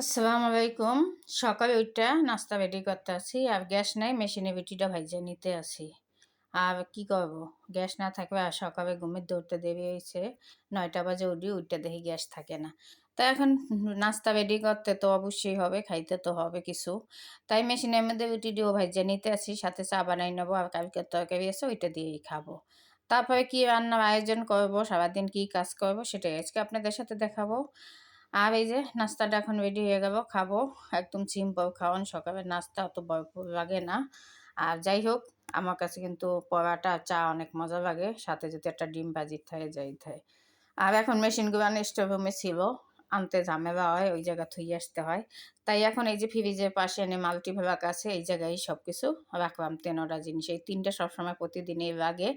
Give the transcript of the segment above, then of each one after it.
আসসালামু আলাইকুম। সকালে ওইটা নাস্তা রেডি করতে আছি আর গ্যাস নাই, মেশিনে বিটিটা ভাইজে নিতে আসি। আর কি করব? গ্যাস না থাকবে আর সকালে ঘুমের দৌড়তে দেরি হয়েছে। নয়টা বাজে উঠি উঠতে দেখি গ্যাস থাকে না। তা এখন নাস্তা রেডি করতে তো অবশ্যই হবে, খাইতে তো হবে কিছু। তাই মেশিনের মধ্যে রুটি দিয়েও ভাইজে নিতে আসি, সাথে চা বানাই নেব আর কালকের তরকারি আছে ওইটা দিয়েই খাব। তারপরে কি রান্নার আয়োজন করব, সারাদিন কি কাজ করব সেটাই আজকে আপনাদের সাথে দেখাবো। আর এই যে নাস্তাটা এখন রেডি হয়ে গেল, খাব। একদম সিম্পল খাওয়ান, সকালের নাস্তা অত ভরপুর লাগে না। আর যাই হোক, আমার কাছে কিন্তু পরাটা চা অনেক মজা লাগে, সাথে যদি একটা ডিম ভাজি থাকে, যাই থাকে। আর এখন মেশিনগুলো স্টোর রুমে ছিল, আনতে ঝামেলা হয়, ওই জায়গা থুই আসতে হয়। তাই এখন এই যে ফ্রিজের পাশে এনে মাল্টিভালাক আছে, এই জায়গায় সব কিছু রাখলাম। তেনোটা জিনিস, এই তিনটা সবসময় প্রতিদিনই লাগে।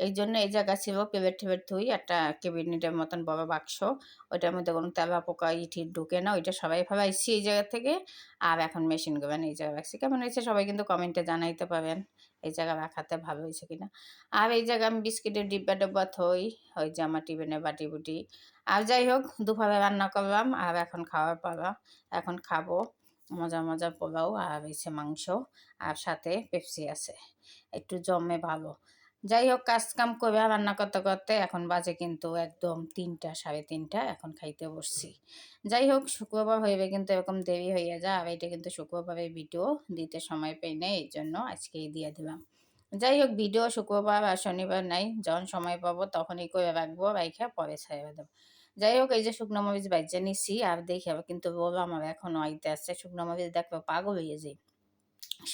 এই জন্য এই জায়গা ছিল পেবেট টেবেট থুই একটা কেবিনেটের মতন বড় বাক্স। ওইটার মধ্যে কোনো তেলা পোকা ইটি ঢুকে না, ওইটা সবাই ফেলাইছি এই জায়গা থেকে। আর এখন মেশিন গোবেন এই জায়গা রাখছি। কেমন হয়েছে সবাই কিন্তু কমেন্টে জানাইতে পারেন, এই জায়গা রাখাতে ভালো হয়েছে কিনা। আর এই জায়গা আমি বিস্কিটের ডিব্বা ডব্বা থই ওই আমার টিফিনে বাটি বুটি। আর যাই হোক, দুপুরে রান্না করলাম, আর এখন খাওয়ার পালা। এখন খাব, মজা মজা পোলাও আর হয়েছে মাংস। আর সাথে পেপসি আছে, একটু জমে ভালো। যাই হোক কাজ কাম করে রান্না করতে করতে এখন বাজে কিন্তু একদম তিনটা, সাড়ে তিনটা, এখন খাইতে বসছি। যাই হোক শুক্রবার হইবে কিন্তু এরকম দেরি হয়ে যায় আর এটা কিন্তু শুক্রবারে ভিডিও দিতে সময় পাই না এই জন্য আজকেই দিয়ে দিলাম। যাই হোক ভিডিও শুক্রবার আর শনিবার নাই, যখন সময় পাবো তখনই করে রাখব, রাইখা পরে ছাড়া দেবো। যাই হোক এই যে শুকনো মরিচ বাইজে নিছি, আর দেখি আবার কিন্তু বলব আমার এখনও আইতে আসছে শুকনো মরিচ দেখব পাগল হয়ে যাই।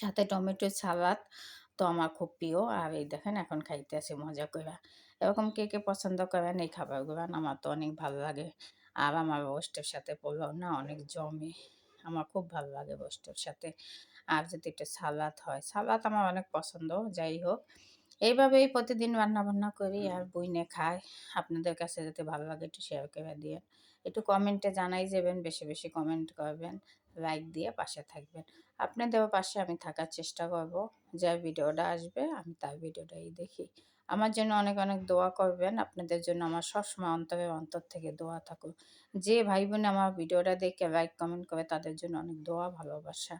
সাথে টমেটো সালাদ তো আমার খুব প্রিয়। আর এই দেখেন এখন খাইতে আসি মজা করে এরকম কে কে পছন্দ করেন এই খাবারগুলো আমার তো অনেক ভালো লাগে। আর আমার রোস্টের সাথে পোলাও না অনেক জমে। আমার খুব ভালো লাগে রোস্টের সাথে। আর যদি একটা সালাদ হয় সালাদ আমার অনেক পছন্দ যাই হোক। এইভাবেই প্রতিদিন রান্না বান্না করি আর বইনে খাই। আপনাদের কাছে যাতে ভালো লাগে একটু শেয়ার করে দিয়ে একটু কমেন্টে জানাই যাবেন বেশি বেশি কমেন্ট করবেন। লাইক দিয়ে পাশে থাকবেন। আপনাদের পাশে আমি থাকার চেষ্টা করব। যার ভিডিওটা আসবে, আমি তার ভিডিওটাই দেখি। আমার জন্য অনেক অনেক দোয়া করবেন। আপনাদের জন্য আমার সবসময় অন্তরের অন্তর থেকে দোয়া থাকুক। যে ভাই বোন আমার ভিডিওটা দেখে লাইক কমেন্ট করে তাদের জন্য অনেক দোয়া, ভালোবাসা।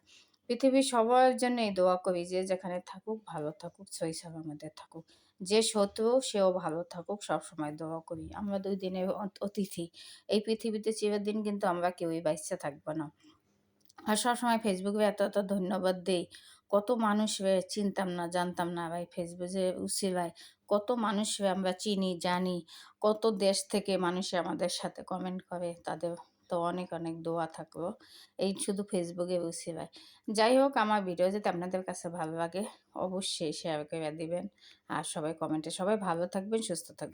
পৃথিবীর সবার জন্য এই দোয়া করি যে যেখানে থাকুক, ভালো থাকুক সই আমাদের থাকুক। যে শত্রু, সেও ভালো থাকুক, সবসময় দোয়া করি। আমরা দুই দিনের অতিথি। এই পৃথিবীতে চিরদিন কিন্তু আমরা কেউই বাইসে থাকব না। আর সবসময় ফেসবুকে এত এত ধন্যবাদ দেই। কত মানুষ চিনতাম না, জানতাম না ভাই ফেসবুকে ভাই। কত মানুষ আমরা চিনি, জানি। কত দেশ থেকে মানুষে আমাদের সাথে কমেন্ট করে, তাদের তো অনেক অনেক দোয়া থাকল এই শুধু ফেসবুকে ভাই। যাই হোক, আমার ভিডিও যদি আপনাদের কাছে ভালো লাগে, অবশ্যই শেয়ার করে দিবেন। আর সবাই কমেন্টে সবাই ভালো থাকবেন, সুস্থ থাকবেন।